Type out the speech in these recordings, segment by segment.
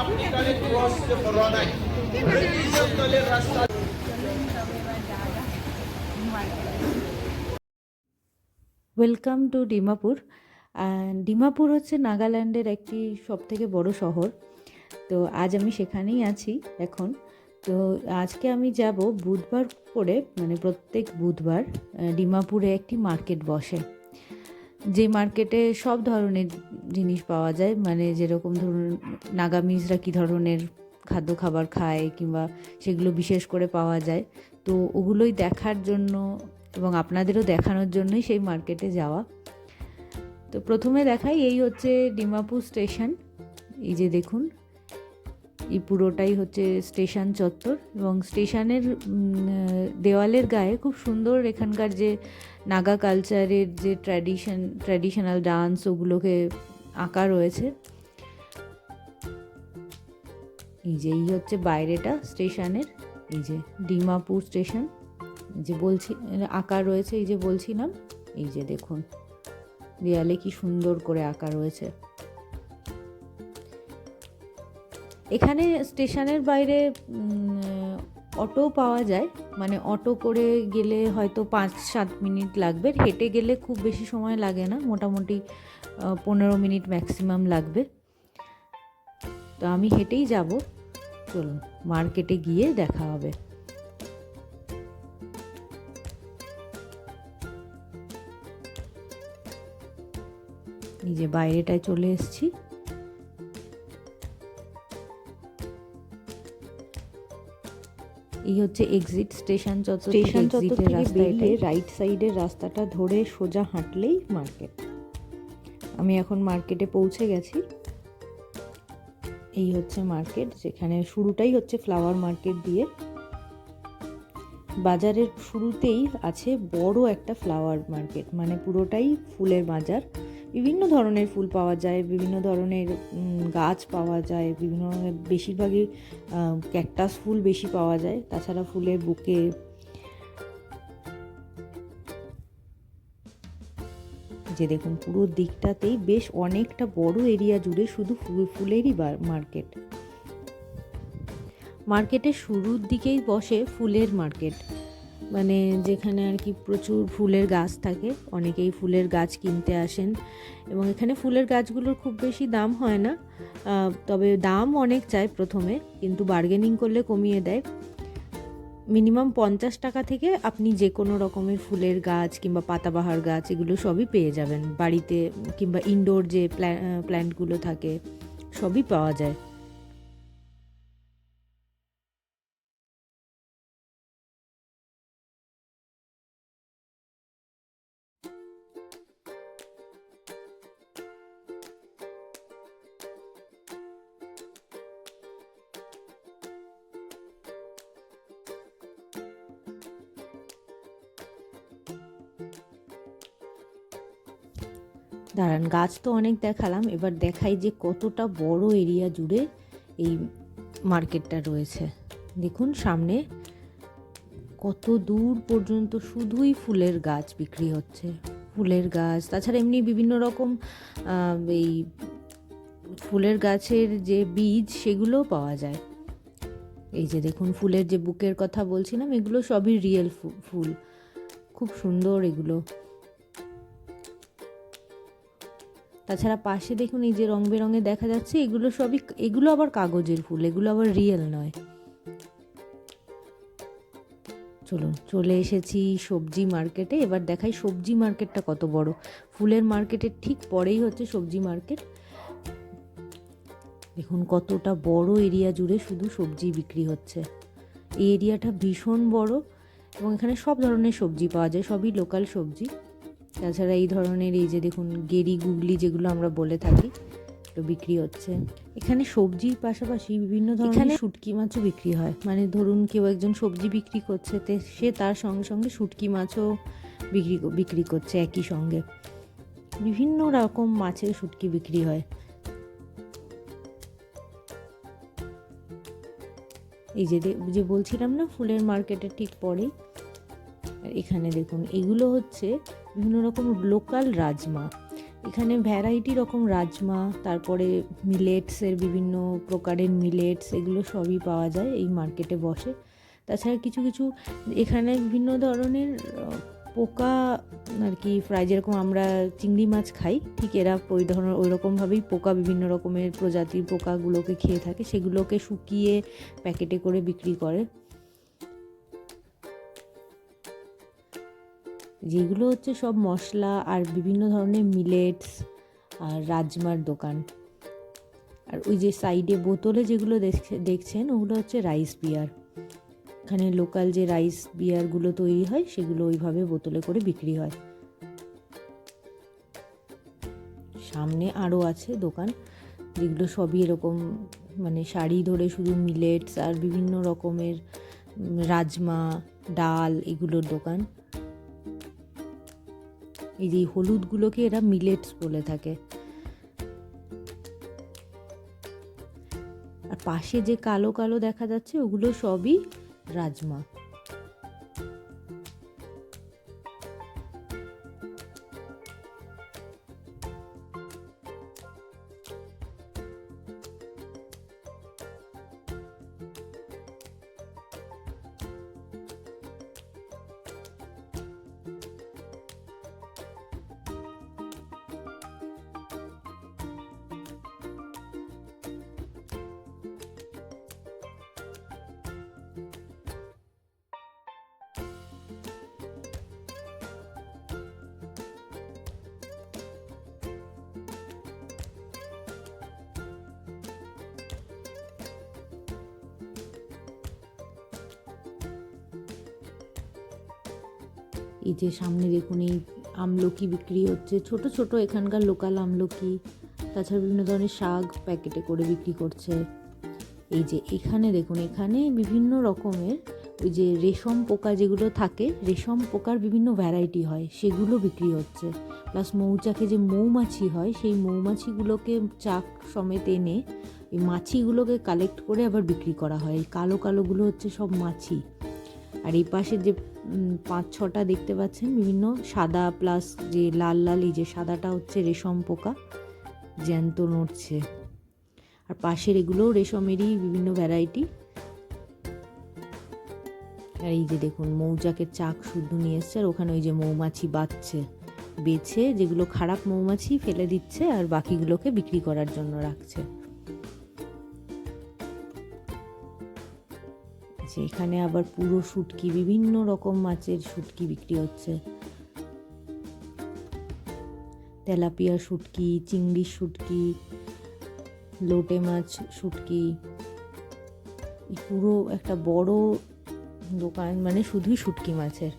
আপনি কানেক্ট করতে পারবা নাই রাস্তা ওয়েলকাম টু ডিমাপুর ডিমাপুর হচ্ছে নাগাল্যান্ডের একটি সবথেকে বড় শহর। তো আজ আমি সেখানেই আছি এখন। তো আজকে আমি যাব বুধবার করে মানে প্রত্যেক বুধবার ডিমাপুরে একটি মার্কেট বসে। যে মার্কেটে সব ধরনের জিনিস পাওয়া যায় মানে যেরকম ধরুন নাগামিজরা কী ধরনের খাদ্য খাবার খায়, কিংবা সেগুলো বিশেষ করে পাওয়া যায়। তো ওগুলোই দেখার জন্য এবং আপনাদেরও দেখানোর জন্যই সেই মার্কেটে যাওয়া। তো প্রথমে দেখাই এই হচ্ছে ডিমাপুর স্টেশন। এই যে দেখুন, এই পুরোটাই হচ্ছে স্টেশন চত্বর এবং স্টেশনের দেওয়ালের গায়ে খুব সুন্দর এখানকার যে নাগা কালচারের যে ট্র্যাডিশন, ট্র্যাডিশনাল ডান্স ওগুলোকে আঁকা রয়েছে। এই যে, এই হচ্ছে বাইরেটা স্টেশনের, এই যে ডিমাপুর স্টেশন। যে বলছি আঁকা রয়েছে, এই যে বলছিলাম, এই যে দেখুন, দেয়ালে কি সুন্দর করে আঁকা রয়েছে। এখানে স্টেশনের বাইরে অটো পাওয়া যায় মানে অটো করে গেলে হয়তো পাঁচ সাত মিনিট লাগবে, হেঁটে গেলে খুব বেশি সময় লাগে না, মোটামুটি পনেরো মিনিট ম্যাক্সিমাম লাগবে। তো আমি হেঁটেই যাব, চলুন, মার্কেটে গিয়ে দেখা হবে। এই যে বাইরেটায় চলে এসেছি। এই হচ্ছে এক্সিট স্টেশন চত্বর স্টেশন চত্বর থেকে রাস্তা বেরিয়ে রাইট সাইডের রাস্তাটা ধরে সোজা হাঁটলেই মার্কেট আমি এখন মার্কেটে পৌঁছে গেছি। এই হচ্ছে মার্কেট যেখানে শুরুটাই হচ্ছে ফ্লাওয়ার মার্কেট দিয়ে। বাজারের শুরুতেই আছে বড় একটা ফ্লাওয়ার মার্কেট মানে পুরোটাই ফুলের বাজার। বিভিন্ন ধরনের ফুল পাওয়া যায়, বিভিন্ন ধরনের গাছ পাওয়া যায়, বিভিন্ন ধরনের বেশিরভাগই ক্যাকটাস ফুল বেশি পাওয়া যায়, তাছাড়া ফুলের বুকে। যে দেখুন, পুরো দিকটাতেই বেশ অনেকটা বড় এরিয়া জুড়ে শুধু ফুল, ফুলেরই মার্কেট। মার্কেটের শুরুর দিকেই বসে ফুলের মার্কেট। মানে যেখানে আর কি প্রচুর ফুলের গাছ থাকে, অনেকেই ফুলের গাছ কিনতে আসেন এবং এখানে ফুলের গাছগুলোর খুব বেশি দাম হয় না। তবে দাম অনেক চায় প্রথমে, কিন্তু বার্গেনিং করলে কমিয়ে দেয়। মিনিমাম পঞ্চাশ টাকা থেকে আপনি যে কোনো রকমের ফুলের গাছ কিংবা পাতাবাহার গাছ এগুলো সবই পেয়ে যাবেন। বাড়িতে কিংবা ইনডোর যে প্ল্যান্টগুলো থাকে, সবই পাওয়া যায়। দাঁড়ান, গাছ তো অনেক দেখালাম, এবার দেখাই যে কতটা বড় এরিয়া জুড়ে এই মার্কেটটা রয়েছে। দেখুন সামনে কত দূর পর্যন্ত শুধুই ফুলের গাছ বিক্রি হচ্ছে। ফুলের গাছ, তাছাড়া এমনি বিভিন্ন রকম এই ফুলের গাছের যে বীজ সেগুলোও পাওয়া যায়। এই যে দেখুন, ফুলের যে বুকের কথা বলছিলাম, এগুলো সবই রিয়েল ফুল। খুব সুন্দর এগুলো। তাছাড়া পাশে দেখুন এই যে রং বেরঙে দেখা যাচ্ছে, এগুলো সবই এগুলো আবার কাগজের ফুল, এগুলো আবার রিয়েল নয়। চলুন, চলে এসেছি সবজি মার্কেটে, এবার দেখাই সবজি মার্কেটটা কত বড়। ফুলের মার্কেটের ঠিক পরেই হচ্ছে সবজি মার্কেট। দেখুন কতটা বড় এরিয়া জুড়ে শুধু সবজি বিক্রি হচ্ছে। এই এরিয়াটা ভীষণ বড় এবং এখানে সব ধরনের সবজি পাওয়া যায়, সবই লোকাল সবজি। তাছাড়া এই ধরনের এই যে দেখুন গেরি গুগলি যেগুলো আমরা বলে থাকি তো বিক্রি হচ্ছে। এখানে সবজির পাশাপাশি বিভিন্ন ধরনের শুটকি মাছও বিক্রি হয়। মানে ধরুন কেউ একজন সবজি বিক্রি করছে তে সে তার সঙ্গে সঙ্গে শুটকি মাছও বিক্রি বিক্রি করছে একই সঙ্গে। বিভিন্ন রকম মাছের শুটকি বিক্রি হয়। এই যে যে বলছিলাম না ফুলের মার্কেটের ঠিক পরেই এখানে দেখুন এগুলো হচ্ছে বিভিন্ন রকম লোকাল রাজমা। এখানে ভ্যারাইটি রকম রাজমা, তারপরে মিলেটসের বিভিন্ন প্রকারের মিলেটস এগুলো সবই পাওয়া যায়, এই মার্কেটে বসে। তাছাড়া কিছু কিছু এখানে বিভিন্ন ধরনের পোকা আর কি ফ্রাই যেরকম আমরা চিংড়ি মাছ খাই, ঠিক এরা ওই ধরনের, ওই রকমভাবেই পোকা, বিভিন্ন রকমের প্রজাতির পোকাগুলোকে খেয়ে থাকে, সেগুলোকে শুকিয়ে প্যাকেটে করে বিক্রি করে। যেগুলো হচ্ছে সব মশলা আর বিভিন্ন ধরনের মিলেটস আর রাজমার দোকান। আর ওই যে সাইডে বোতলে যেগুলো দেখছে- দেখছেন, ওগুলো হচ্ছে রাইস বিয়ার। এখানে লোকাল যে রাইস বিয়ারগুলো তৈরি হয়, সেগুলো ওইভাবে বোতলে করে বিক্রি হয়। সামনে আরও আছে দোকান, যেগুলো সবই এরকম মানে শাড়ি ধরে শুধু মিলেটস আর বিভিন্ন রকমের রাজমা, ডাল এগুলোর দোকান। এই যে হলুদগুলোকে এরা মিলেটস বলে থাকে। আর পাশে যে কালো কালো দেখা যাচ্ছে, ওগুলো সবই রাজমা। এই যে সামনে দেখুন, এই আমলকি বিক্রি হচ্ছে। ছোট ছোট এখানকার লোকাল আমলকি, তাছাড়া বিভিন্ন ধরনের শাক প্যাকেটে করে বিক্রি করছে। এই যে এখানে দেখুন, এখানে বিভিন্ন রকমের ওই যে রেশম পোকা যেগুলো থাকে, রেশম পোকার বিভিন্ন ভ্যারাইটি হয়, সেগুলো বিক্রি হচ্ছে। প্লাস মৌচাকে যে মৌমাছি হয়, সেই মৌমাছিগুলোকে চাক সমেত এনে এই মাছিগুলোকে কালেক্ট করে আবার বিক্রি করা হয়। এই কালো, কালোগুলো হচ্ছে সব মাছি। আর এই পাশে যে পাঁচ ছটা দেখতে পাচ্ছেন, বিভিন্ন সাদা প্লাস যে লাল লাল, এই যে সাদাটা হচ্ছে রেশম পোকা, জ্যান্ত নড়ছে। আর পাশের এগুলোও রেশমেরই বিভিন্ন ভ্যারাইটি আর এই যে দেখুন, মৌচাকের চাক শুদ্ধ নিয়ে এসছে, আর ওখানে ওই যে মৌমাছি বাচ্ছে, বেছে, যেগুলো খারাপ মৌমাছি ফেলে দিচ্ছে, আর বাকিগুলোকে বিক্রি করার জন্য রাখছে। যে এখানে আবার পুরো শুটকি, বিভিন্ন রকম মাছের শুটকি বিক্রি হচ্ছে। তেলাপিয়া শুটকি, চিংড়ি শুটকি, লোটে মাছ শুটকি। পুরো একটা বড় দোকান মানে শুধুই শুটকি মাছের।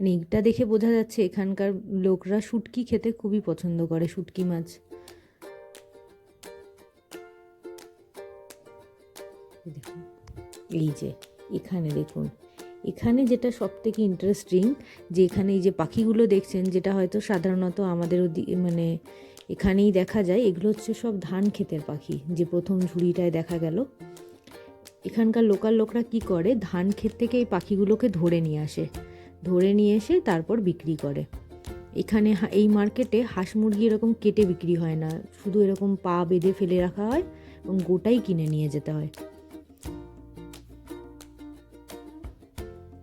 মানে এটা দেখে বোঝা যাচ্ছে এখানকার লোকরা শুটকি খেতে খুবই পছন্দ করে, শুটকি মাছ। দেখুন। এই যে, এখানে দেখুন। এখানে যেটা সব থেকে ইন্টারেস্টিং যে এখানে এই যে পাখিগুলো দেখছেন, যেটা হয়তো সাধারণত আমাদের মানে এখানেই দেখা যায়, এগুলো হচ্ছে সব ধান ক্ষেতের পাখি, যে প্রথম ঝুড়িটায় দেখা গেল। এখানকার লোকাল লোকরা কি করে, ধান ক্ষেত থেকে এই পাখিগুলোকে ধরে নিয়ে আসে। ধরে নিয়ে এসে তারপর বিক্রি করে। এখানে এই মার্কেটে হাঁস মুরগি এরকম কেটে বিক্রি হয় না। শুধু এরকম পা বেঁধে ফেলে রাখা হয় এবং গোটাই কিনে নিয়ে যেতে হয়।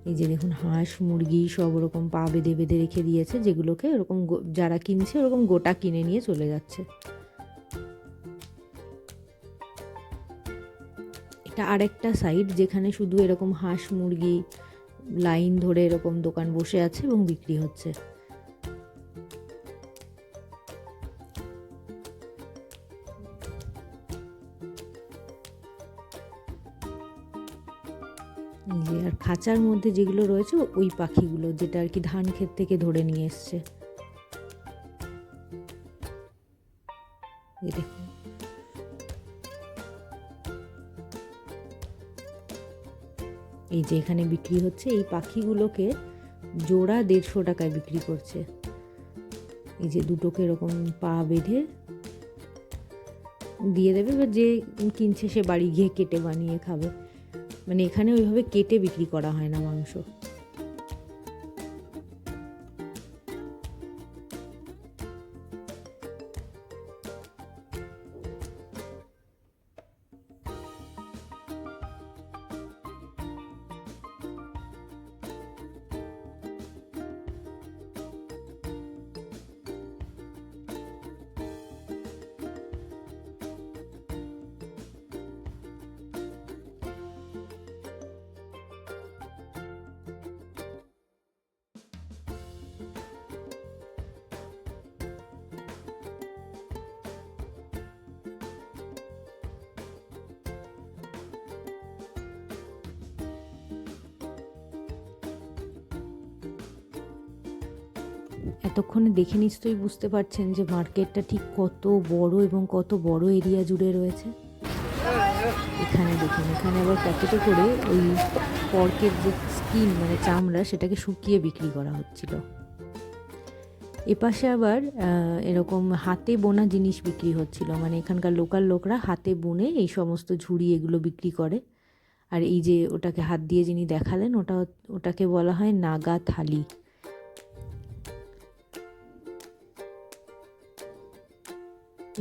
এই যে দেখুন হাঁস, মুরগি সব ওরকম পা বেঁধে বেঁধে রেখে দিয়েছে, যেগুলোকে ওরকম গো- যারা কিনছে ওরকম গোটা কিনে নিয়ে চলে যাচ্ছে। এটা আরেকটা সাইড যেখানে শুধু এরকম হাঁস, মুরগি লাইন ধরে এরকম দোকান বসে আছে এবং বিক্রি হচ্ছে। খাঁচার মধ্যে যেগুলো রয়েছে, ওই পাখিগুলো যেটা আর কি ধান ক্ষেত থেকে ধরে নিয়ে এসছে। এই যে এখানে বিক্রি হচ্ছে, এই পাখিগুলোকে জোড়া দেড়শো টাকায় বিক্রি করছে। এই যে দুটোকে এরকম পা বেঁধে দিয়ে দেবে বা যে কিনছে সে বাড়ি গিয়ে কেটে বানিয়ে খাবে। মানে এখানে ওইভাবে কেটে বিক্রি করা হয় না মাংস। এতক্ষণে দেখে নিশ্চয়ই বুঝতে পারছেন যে মার্কেটটা ঠিক কত বড় এবং কত বড় এরিয়া জুড়ে রয়েছে। এখানে দেখুন, এখানে আবার প্যাকেটে করে ওই পর্কের যে স্কিন মানে চামড়া, সেটাকে শুকিয়ে বিক্রি করা হচ্ছিল। এপাশে আবার এরকম হাতে বোনা জিনিস বিক্রি হচ্ছিল। মানে এখানকার লোকাল লোকরা হাতে বুনে এই সমস্ত ঝুড়ি এগুলো বিক্রি করে। আর এই যে ওটাকে হাত দিয়ে যিনি দেখালেন, ওটা, ওটাকে বলা হয় নাগা থালি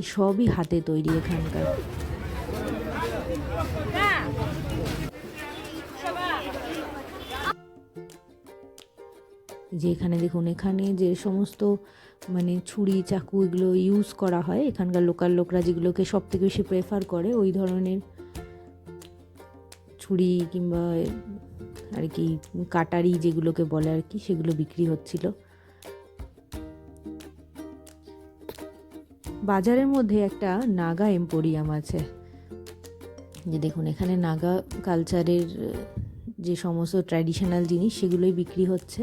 সবই হাতে তৈরি এখানকার। যে এখানে দেখুন, এখানে যে সমস্ত মানে ছুরি, চাকু এগুলো ইউজ করা হয়, এখানকার লোকাল লোকরা যেগুলোকে সব থেকে বেশি প্রেফার করে, ওই ধরনের ছুরি কিংবা আর কি কাটারি যেগুলোকে বলে আর কি, সেগুলো বিক্রি হচ্ছিল। বাজারের মধ্যে একটা নাগা এম্পোরিয়াম আছে। যে দেখুন, এখানে নাগা কালচারের যে সমস্ত ট্র্যাডিশনাল জিনিস, সেগুলোই বিক্রি হচ্ছে।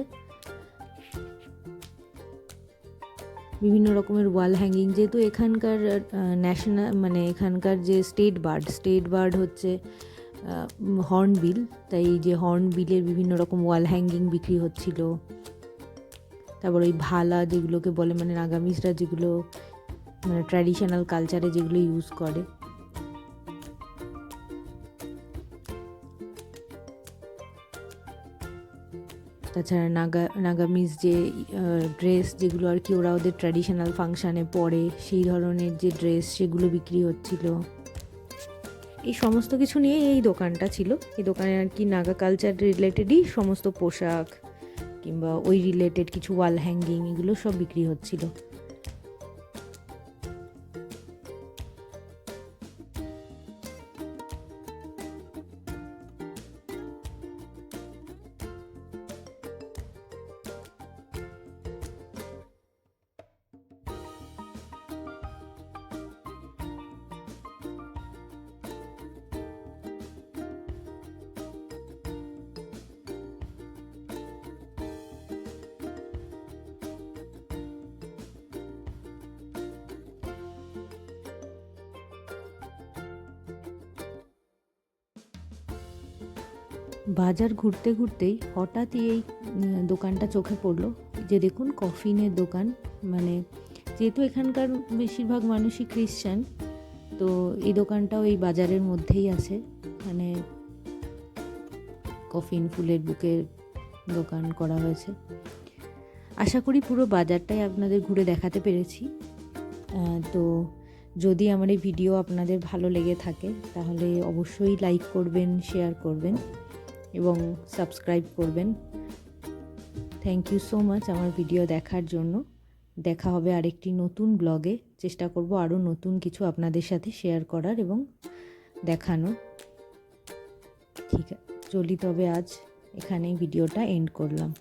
বিভিন্ন রকমের ওয়াল হ্যাঙ্গিং, যেহেতু এখানকার ন্যাশনাল মানে এখানকার যে স্টেট বার্ড স্টেট বার্ড হচ্ছে হর্নবিল। তাই যে হর্নবিলের বিভিন্ন রকম ওয়াল হ্যাঙ্গিং বিক্রি হচ্ছিল। তারপর ওই ভালা যেগুলোকে বলে মানে নাগামিজরা যেগুলো মানে ট্র্যাডিশনাল কালচারে যেগুলো ইউজ করে। তাছাড়া নাগা, নাগামিজ যে ড্রেস যেগুলো আর কি ওরা ওদের ট্র্যাডিশনাল ফাংশানে পরে, সেই ধরনের যে ড্রেস সেগুলো বিক্রি হচ্ছিল। এই সমস্ত কিছু নিয়ে এই দোকানটা ছিল। এই দোকানে আর কি নাগা কালচার রিলেটেডই সমস্ত পোশাক কিংবা ওই রিলেটেড কিছু ওয়াল হ্যাঙ্গিং এগুলো সব বিক্রি হচ্ছিল। বাজার ঘুরতে ঘুরতেই হঠাৎই এই দোকানটা চোখে পড়ল। যে দেখুন, কফিনের দোকান মানে যেহেতু এখানকার বেশিরভাগ মানুষই খ্রিশ্চান, তো এই দোকানটাও এই বাজারের মধ্যেই আছে। মানে কফিন ফুলের বুকের দোকান করা হয়েছে। আশা করি পুরো বাজারটাই আপনাদের ঘুরে দেখাতে পেরেছি। তো যদি আমার এই ভিডিও আপনাদের ভালো লেগে থাকে, তাহলে অবশ্যই লাইক করবেন, শেয়ার করবেন। এবং সাবস্ক্রাইব করবেন। থ্যাংক ইউ সো মাচ আমার ভিডিও দেখার জন্য। দেখা হবে আরেকটি নতুন ব্লগে চেষ্টা করব আরও নতুন কিছু আপনাদের সাথে শেয়ার করার এবং দেখানো। ঠিক চলি তবে আজ এখানেই ভিডিওটা এন্ড করলাম।